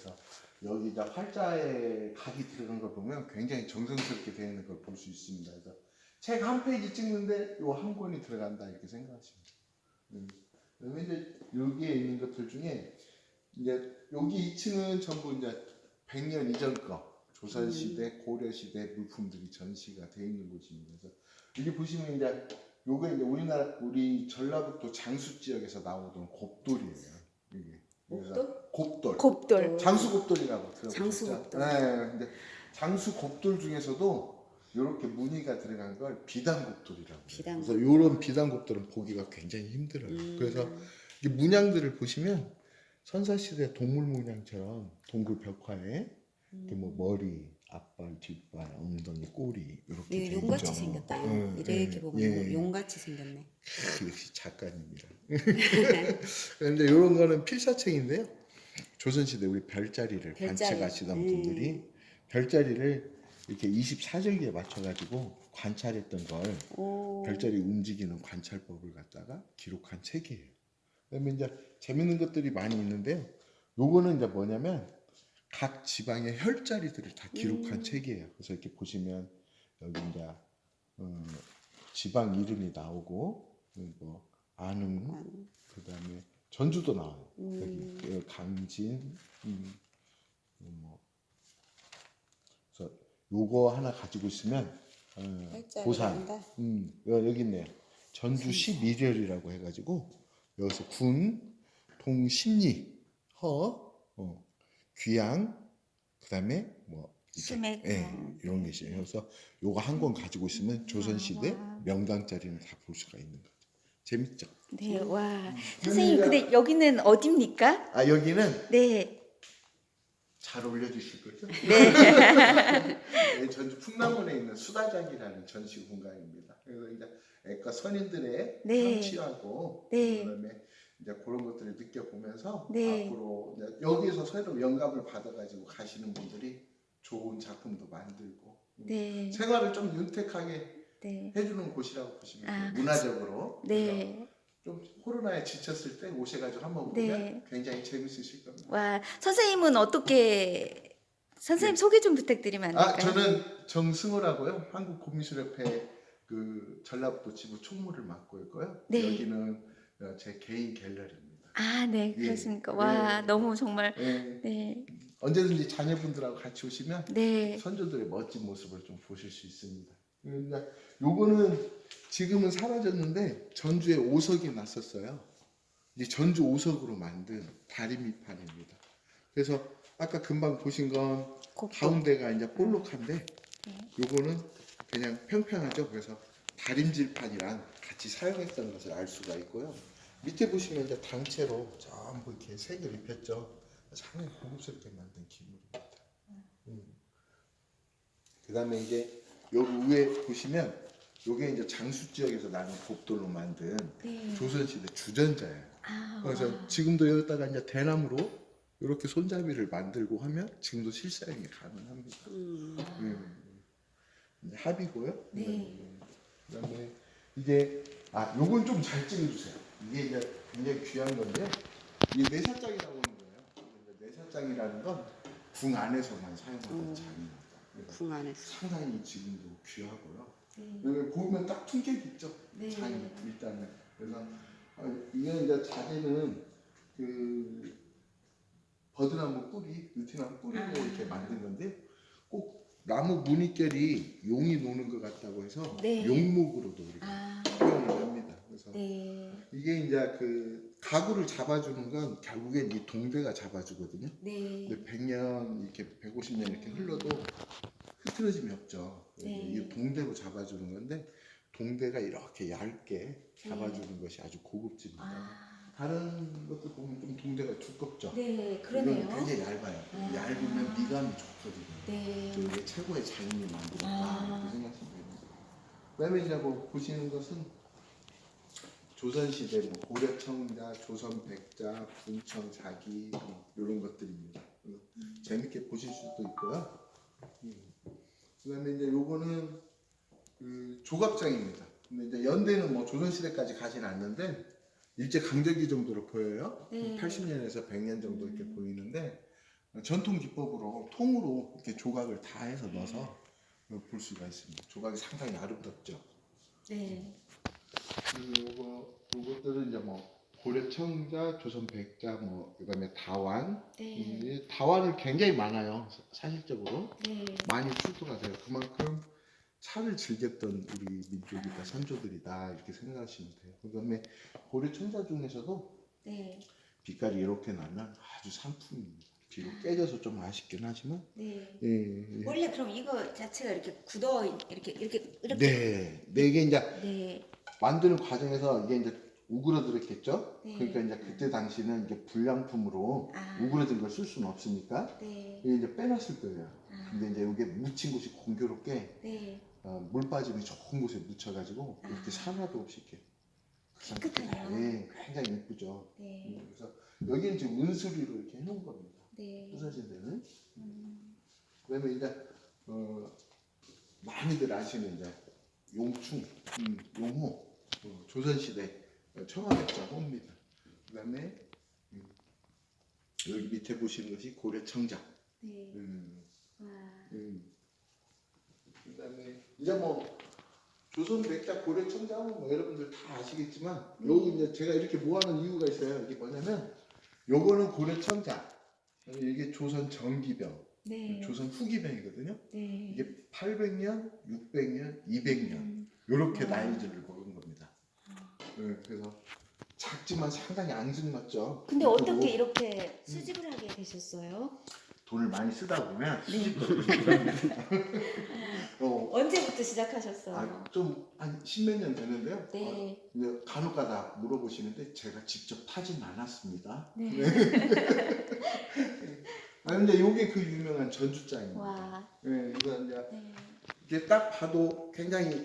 그래서 여기 이제 활자에 각이 들어간 걸 보면 굉장히 정성스럽게 되어 있는 걸 볼 수 있습니다. 그래서 책 한 페이지 찍는데 요한 권이 들어간다 이렇게 생각하시면 돼요. 음. 그다음에 이제 여기에 있는 것들 중에 이제 여기 2층은 전부 이제 100년 이전 거 조선 시대, 고려 시대 물품들이 전시가 되어 있는 곳입니다. 그래서 여기 보시면 이제 요거 이제 우리나라 우리 전라북도 장수 지역에서 나오던 곱돌이에요. 이게 곱돌. 곱돌. 장수 곱돌이라고 들어보셨죠? 장수 곱돌. 네, 근데 장수 곱돌 중에서도 이렇게 무늬가 들어간 걸 비단 곱돌이라고. 비단 그래서 이런 비단 곱돌은 보기가 굉장히 힘들어요. 음. 그래서 이 문양들을 보시면 선사시대 동물 문양처럼 동굴 벽화에 이렇게 뭐 머리, 앞발, 뒷발, 엉덩이, 꼬리 이렇게 네, 돼 용같이 있죠. 생겼다. 응, 이렇게 예, 보면 예. 용같이 생겼네. 크, 역시 작가님이라. 그런데 이런 거는 필사책인데요. 조선시대 우리 별자리를 별자리. 관측하시던 음. 분들이 별자리를 이렇게 24절기에 맞춰가지고 관찰했던 걸 오. 별자리 움직이는 관찰법을 갖다가 기록한 책이에요. 그다음에 이제 재밌는 것들이 많이 있는데요. 요거는 이제 뭐냐면 각 지방의 혈자리들을 다 기록한 음. 책이에요. 그래서 이렇게 보시면 여기 이제 어, 지방 이름이 나오고 뭐 안흥 그다음에 전주도 나와요. 음. 여기 어, 강진 음, 뭐 그래서 요거 하나 가지고 있으면 어, 고산 한다? 음, 여- 여기 있네요. 전주 11열이라고 해가지고 여기서 군, 동, 심리, 허, 어, 귀양, 그다음에 뭐 이렇게, 수맥. 예, 어. 이런 게 있어요. 그래서 요거 한 권 가지고 있으면 조선 시대 아. 명당짜리는 다 볼 수가 있는 거죠. 재밌죠? 네, 와. 음. 선생님, 근데 여기는 어딥니까? 아 여기는 네. 잘 올려주실 거죠? 네. 네, 전주 풍남원에 있는 수다장이라는 전시 공간입니다. 그래서 이제 애과 선인들의 네. 향취하고 네. 그다음에 이제 그런 것들을 느껴보면서 네. 앞으로 이제 여기에서 새로 영감을 받아가지고 가시는 분들이 좋은 작품도 만들고 음, 네. 생활을 좀 윤택하게 네. 해주는 곳이라고 보시면 돼요. 아, 문화적으로. 네. 좀 코로나에 지쳤을 때 오셔가지고 한번 네. 보면 굉장히 재밌으실 겁니다. 와, 선생님은 어떻게 선생님 소개 좀 부탁드리면 안 아, 될까요? 저는 정승호라고요. 한국고미술협회 그 전라북도 지부 총무를 맡고 있고요. 네. 여기는 어, 제 개인 갤러리입니다. 아, 네. 예. 그렇습니까? 와, 네. 너무 정말 네. 네. 언제든지 자녀분들하고 같이 오시면 네. 선조들의 멋진 모습을 좀 보실 수 있습니다. 그러니까 요거는 지금은 사라졌는데 전주에 오석이 났었어요. 이제 전주 오석으로 만든 다리미판입니다. 그래서 아까 금방 보신 건. 가운데가 이제 볼록한데 네. 요거는 그냥 평평하죠. 그래서 다림질판이랑 같이 사용했던 것을 알 수가 있고요. 밑에 보시면 이제 당채로 전부 이렇게 색을 입혔죠. 상당히 고급스럽게 만든 기물입니다. 음. 그 다음에 이제 여기 위에 보시면 요게 이제 장수 지역에서 나는 곱돌로 만든 네. 조선시대 주전자예요. 아, 그래서 와. 지금도 여기다가 이제 대나무로 이렇게 손잡이를 만들고 하면 지금도 실사용이 가능합니다. 음. 음. 이제 합이고요. 네. 음. 그다음에 이게 아 요건 좀 잘 찍어주세요. 이게 이제 굉장히 귀한 건데요. 이게 내사장이라고 하는 거예요. 내사장이라는 건 궁 안에서만 사용하는 음. 장입니다. 그래서 궁 안에서. 상당히 지금도 귀하고요. 네. 여기 보면 딱 품격 있죠. 네. 장이 일단은 그래서 어, 이게 이제 자재는 그 버드나무 뿌리, 느티나무 뿌리로 아. 이렇게 만든 건데 꼭 나무 무늬결이 용이 노는 것 같다고 해서 네. 용목으로도 우리가 아, 표현을 합니다. 그래서 네. 이게 이제 그 가구를 잡아주는 건 결국엔 이 동대가 잡아주거든요. 네. 근데 100년 이렇게 150년 이렇게 흘러도 흐트러짐이 없죠. 네. 이 동대로 잡아주는 건데 동대가 이렇게 얇게 잡아주는 것이 아주 고급집니다. 아, 다른 것들 보면 좀 동대가 두껍죠. 네, 이건 그러네요. 굉장히 얇아요. 아. 얇으면 미감이 좋거든요. 네. 이게 최고의 장인이 만들었다 아. 이렇게 생각하시면 됩니다. 뭐 보시는 것은 조선시대 뭐 고려청자, 조선백자, 분청자기 뭐 이런 것들입니다. 그래서 재밌게 보실 수도 있고요. 음. 그다음에 이제 요거는 그 조각장입니다. 근데 이제 연대는 뭐 조선시대까지 가진 않는데 일제 강점기 정도로 보여요. 네. 80년에서 100년 정도 이렇게 보이는데 어, 전통 기법으로 통으로 이렇게 조각을 다 해서 넣어서 볼 수가 있습니다. 조각이 상당히 아름답죠. 네. 그리고 요거 요것들은 이제 뭐 고려청자, 조선 백자, 뭐 그다음에 다완. 네. 이 다완이 굉장히 많아요. 사- 사실적으로 네. 많이 출토가 돼요. 그만큼 차를 즐겼던 우리 민족이다, 선조들이다 이렇게 생각하시면 돼요. 그다음에 고려청자 중에서도 네. 빛깔이 이렇게 나면 아주 상품입니다. 비록 깨져서 좀 아쉽긴 하지만 네. 예, 예. 원래 그럼 이거 자체가 이렇게 굳어 이렇게 이렇게 이렇게 네, 네 이게 이제 네. 만드는 과정에서 이게 이제 우그러들었겠죠. 네. 그러니까 이제 그때 당시는 이게 불량품으로 아. 우그러든 걸쓸 수는 없으니까 네. 이게 이제 빼놨을 거예요. 아. 근데 이제 이게 묻힌 곳이 공교롭게 네. 어, 물 빠짐이 좋은 곳에 묻혀가지고 이렇게 아. 산화도 없이 이렇게 깨끗하네요. 예, 굉장히 예쁘죠. 네. 음, 그래서 여기는 지금 은수리로 이렇게 해놓은 겁니다. 네. 부서진 데는. 음. 그다음에 이제 어, 많이들 아시는 이제 용충, 음, 용호, 어, 조선시대 청아백자 호입니다. 그다음에 음, 여기 밑에 보시는 것이 고려청자. 네. 음, 와. 음. 그다음에 이제 뭐 조선 백자 고려 청자 하면 뭐 여러분들 다 아시겠지만 여기 이제 제가 이렇게 모아놓은 이유가 있어요. 이게 뭐냐면 요거는 고려 청자, 이게 조선 정기병, 네. 조선 후기병이거든요. 네. 이게 800년, 600년, 200년 음. 이렇게 와. 나이들을 먹은 겁니다. 네, 그래서 작지만 상당히 앙증맞죠. 근데 어떻게 이렇게 수집을 하게 되셨어요? 돈을 많이 쓰다 보면 네. 수집도 어, 언제부터 시작하셨어요? 아, 좀한 십몇 년 되는데요. 어, 네. 이제 간혹가다 물어보시는데 제가 직접 타진 않았습니다. 네. 아 근데 요게 그 유명한 전주장입니다. 와. 네, 이거 이제 네. 이게 딱 봐도 굉장히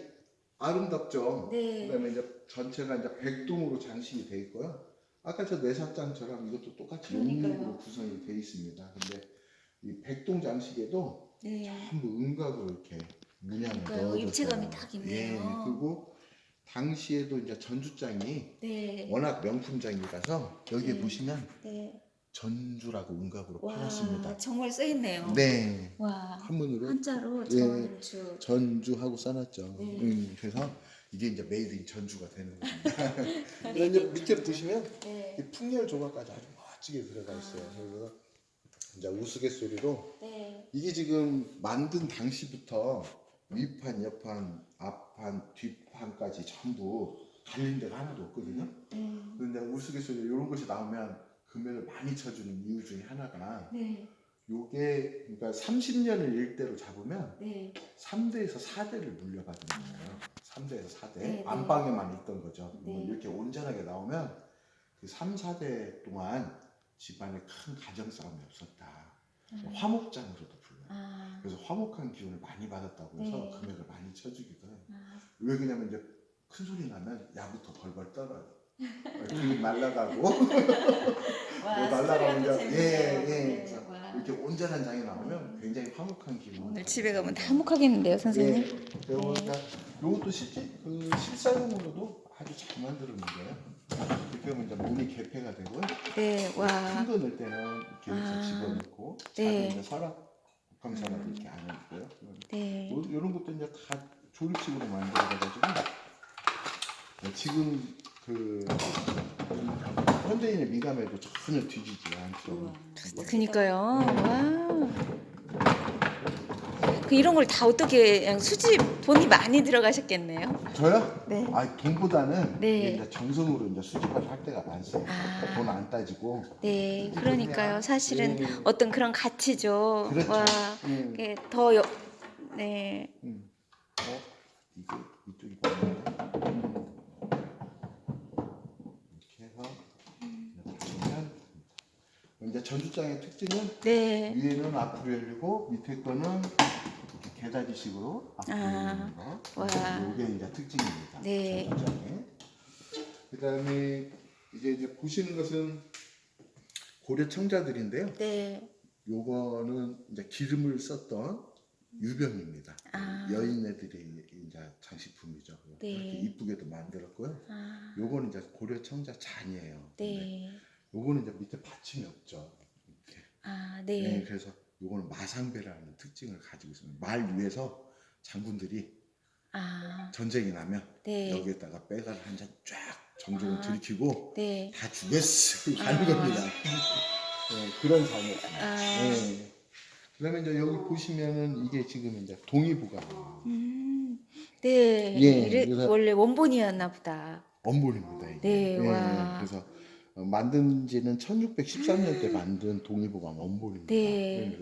아름답죠. 네. 그다음에 이제 전체가 이제 백동으로 장식이 돼 있고요. 아까 저 내사장처럼 이것도 똑같이 그러니까요. 용목으로 구성이 돼 있습니다. 근데 이 백동 장식에도 네. 전부 은각으로 이렇게 문양을. 넣어줬어요. 입체감이 딱 있네요. 예, 그리고 당시에도 이제 전주장이 네. 워낙 명품장이라서 여기 에 네. 보시면 네. 전주라고 은각으로 와. 팔았습니다. 정말 써 있네요. 네, 와. 한문으로 한자로 예. 전주. 전주하고 써놨죠. 네. 음, 그래서 이게 이제 메이드 인 전주가 되는 겁니다. 이제 밑에 보시면 네. 이 풍렬 조각까지 아주 멋지게 들어가 있어요. 아. 그래서 이제 우스갯소리로 네. 이게 지금 만든 당시부터 위판, 옆판, 앞판, 뒷판까지 전부 갈린 데가 하나도 없거든요. 네. 그런데 우스갯소리 이런 것이 나오면 금액을 많이 쳐주는 이유 중에 하나가 네. 요게 그러니까 30년을 일대로 잡으면 네. 3대에서 4대를 물려받는 거예요. 3대에서 4대. 네, 네. 안방에만 있던 거죠. 뭐 네. 이렇게 온전하게 나오면 그 3, 4대 동안 집안에 큰 가정 싸움이 없었다. 음. 화목장으로도 불러요. 아. 그래서 화목한 기운을 많이 받았다고 해서 네. 금액을 많이 쳐주기도 해요. 아. 왜 그러냐면 이제 큰 소리 나면 야부터 벌벌 떨어요. 등이 날라가고 와, 뭐 날라가면 이제. 예, 예. 네. 이렇게 온전한 장이 나오면 굉장히 화목한 기운. 오늘 집에 가면 다 행복하겠는데요, 선생님? 예, 그러니까 요것도 실제 그 실사용으로도 아주 잘 거예요. 이렇게 하면 이제 문이 개폐가 되고요. 네. 와. 큰거 넣을 때는 이렇게 해서 아. 집어넣고 네. 작은 이제 서랍, 북한서랍 이렇게 안에 있고요. 네. 요, 요런 것도 이제 다 조립식으로 만들어가지고 네, 지금 그 현대인의 미감에도 전혀 뒤지지 않죠. 그니까요. 와. 그 이런 걸 다 어떻게 그냥 수집 돈이 많이 들어가셨겠네요. 저요? 네. 아 돈보다는 네. 이제 정성으로 이제 수집을 할 때가 많습니다. 아. 돈 안 따지고. 네, 그러니까요. 사실은 네. 어떤 그런 가치죠. 그렇죠. 와, 음. 이게 더 여, 네, 음. 어? 이게 이쪽이 맞는데? 이렇게 해서 보시면 이제 전주장의 특징은 네, 위에는 앞으로 열리고 밑에 거는 개다리식으로 앞으로 아, 거. 와. 이게 이제 특징입니다. 네. 그다음에 이제 이제 보시는 것은 고려 청자들인데요. 네, 요거는 이제 기름을 썼던 유병입니다. 아. 여인네들이 이제 장식품이죠. 네. 이렇게 이쁘게도 만들었고요. 아, 요거는 이제 고려 청자 잔이에요. 네, 요거는 이제 밑에 받침이 없죠. 이렇게 아, 네, 네. 그래서 요거는 마상배라는 특징을 가지고 있습니다. 말 위에서 장군들이 아, 전쟁이 나면 네. 여기에다가 빼가를 한잔 쫙 정적으로 아. 들이키고 네. 다 죽였어 가는 아. 겁니다. 네, 그런 장이었습니다. 아. 네. 그다음에 이제 여기 보시면은 이게 지금 이제 동의보감이에요. 음. 네. 예, 그래서- 원래 원본이었나 보다. 원본입니다. 이게. 네, 예, 와. 그래서 어, 만든 지는 1613년 때 만든 동의보감 원본입니다. 네.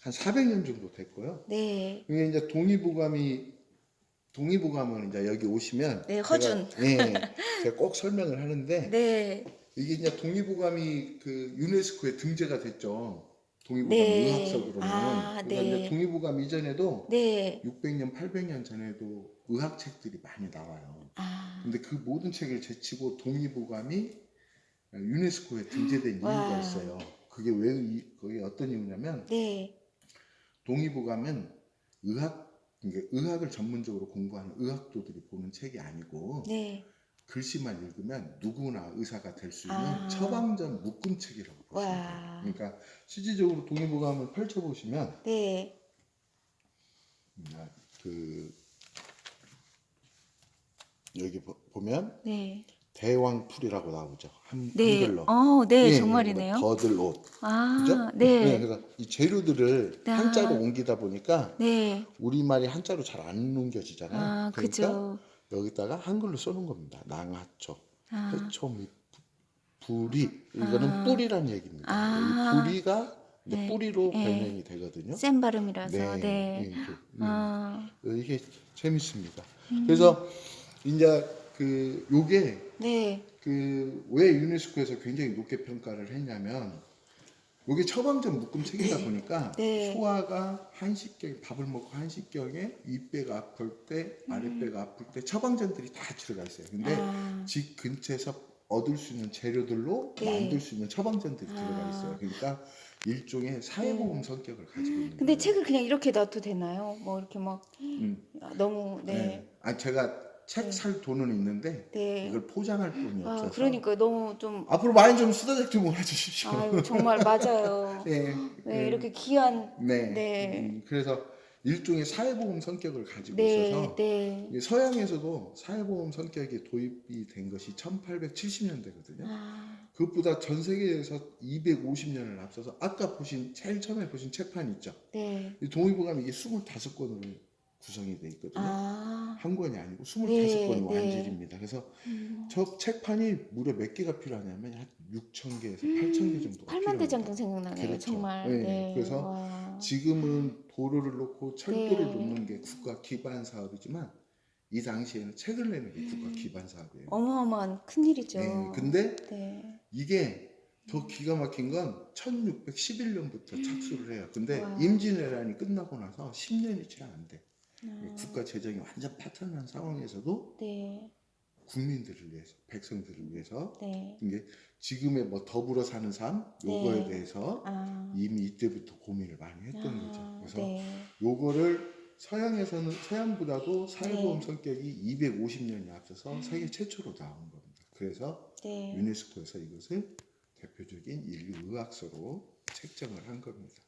한 400년 정도 됐고요. 네. 이게 이제 동의보감이 동의보감은 이제 여기 오시면 네, 허준. 제가, 예, 제가 꼭 설명을 하는데 네. 이게 이제 동의보감이 그 유네스코에 등재가 됐죠. 동의보감 네. 의학석으로는. 아, 그러니까 네. 이제 동의보감 이전에도 네. 600년, 800년 전에도 의학 책들이 많이 나와요. 아. 근데 그 모든 책을 제치고 동의보감이 유네스코에 등재된 이유가 와. 있어요. 그게 왜 이- 그게 어떤 이유냐면 네. 동의보감은 의학 이게 의학을 전문적으로 공부하는 의학도들이 보는 책이 아니고 네. 글씨만 읽으면 누구나 의사가 될 수 있는 아. 처방전 묶음책이라고 보시면 돼요. 와. 그러니까 실질적으로 동의보감을 펼쳐보시면 네. 음, 아, 그 여기 보- 보면 네. 대왕풀이라고 나오죠. 한, 네. 한글로. 어, 네, 예, 정말이네요. 거들옷. 아, 그죠? 네. 그래서 이 재료들을 아. 한자로 옮기다 보니까 네. 우리말이 한자로 잘 안 옮겨지잖아요. 아, 그러니까 그죠. 여기다가 한글로 써놓은 겁니다. 낭하초, 아. 해초 및 불이 이거는 아. 뿌리란 얘기입니다. 아. 이 이제 네. 뿌리로 네. 변형이 되거든요. 센 발음이라서. 네. 예, 이게, 음. 아. 이게 재밌습니다. 음. 그래서 이제 그 요게 네. 그 왜 유네스코에서 굉장히 높게 평가를 했냐면 요게 처방전 묶음 책이다 보니까 네. 소화가 한식경 밥을 먹고 한식경에 윗배가 아플 때 아랫배가 아플 때 처방전들이 다 들어가 있어요. 근데 아. 집 근처에서 얻을 수 있는 재료들로 네. 만들 수 있는 처방전들이 들어가 아. 있어요. 그러니까 일종의 사회보험 성격을 가지고 있는 근데 거예요. 책을 그냥 이렇게 놔도 되나요? 뭐 이렇게 막 음, 너무 네. 네. 아 제가 책 네. 살 돈은 있는데 네. 이걸 포장할 돈이 아, 없어서 그러니까 너무 좀 앞으로 많이 좀 쓰다작 좀 몰아주십시오. 아유, 정말 맞아요. 네, 네, 이렇게 귀한 네. 네. 음, 그래서 일종의 사회보험 성격을 가지고 네, 있어서 네. 이게 서양에서도 사회보험 성격이 도입이 된 것이 1870년대거든요. 아, 그것보다 전 세계에서 250년을 앞서서 아까 보신 제일 처음에 보신 책판 있죠. 네. 이 동의보감 이게 25권으로 구성이 돼 있거든요. 아. 한 권이 아니고 네, 25권 네. 완질입니다. 그래서 음. 저 책판이 무려 몇 개가 필요하냐면 한 6천 개에서 8천 개 정도가 8만 필요합니다. 대장경 생각나네요. 그렇죠. 정말. 네, 네. 그래서 와. 지금은 도로를 놓고 철도를 네. 놓는 게 국가 기반 사업이지만 이 당시에는 책을 내는 게 국가 기반 사업이에요. 어마어마한 큰 일이죠. 네, 근데 네. 이게 더 기가 막힌 건 1611년부터 착수를 해요. 근데 와. 임진왜란이 끝나고 나서 10년이 채 안 돼. 아, 국가 재정이 완전 파탄난 상황에서도 네. 국민들을 위해서, 백성들을 위해서 네. 이게 지금의 뭐 더불어 사는 삶 요거에 네. 대해서 아. 이미 이때부터 고민을 많이 했던 아, 거죠. 그래서 네. 요거를 서양에서는 서양보다도 사회보험 네. 성격이 250년이 앞서서 세계 최초로 나온 겁니다. 그래서 네. 유네스코에서 이것을 대표적인 인류 의학서로 책정을 한 겁니다.